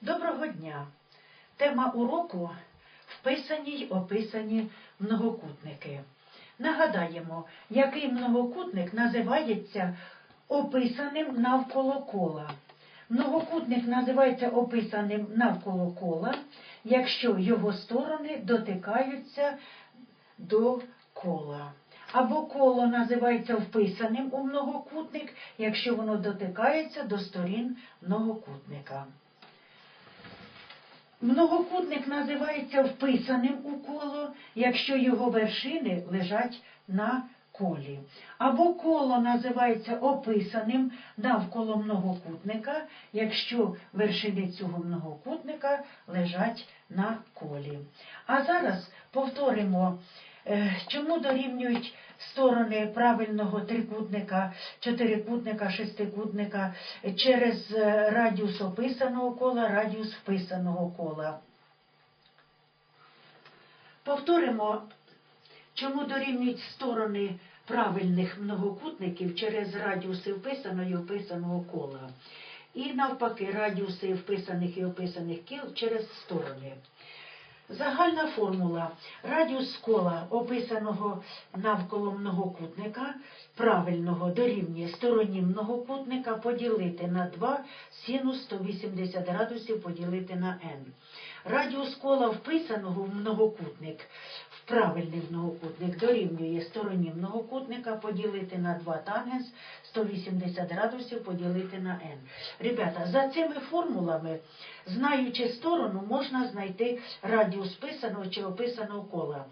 Доброго дня! Тема уроку вписані й описані многокутники. Нагадаємо, який многокутник називається описаним навколо кола. Многокутник називається описаним навколо кола, якщо його сторони дотикаються до кола. Або коло називається вписаним у многокутник, якщо воно дотикається до сторін многокутника. Многокутник називається вписаним у коло, якщо його вершини лежать на колі. Або коло називається описаним навколо многокутника, якщо вершини цього многокутника лежать на колі. А зараз повторимо, чому дорівнюють сторони правильного трикутника, чотирикутника, шестикутника через е, радіус описаного кола, радіус вписаного кола. Повторимо, чому дорівнюють сторони правильних многокутників через радіуси вписаного і описаного кола. І навпаки, радіуси вписаних і описаних кіл через сторони. Загальна формула. Радіус кола, описаного навколо многокутника, правильного дорівнює стороні многокутника поділити на 2 синус 180 градусів поділити на n. Радіус кола вписаного в многокутник, в правильний многокутник дорівнює стороні многокутника поділити на 2 тангенс 180 градусів поділити на n. Ребята, за цими формулами, знаючи сторону, можна знайти радіус писаного чи описаного кола.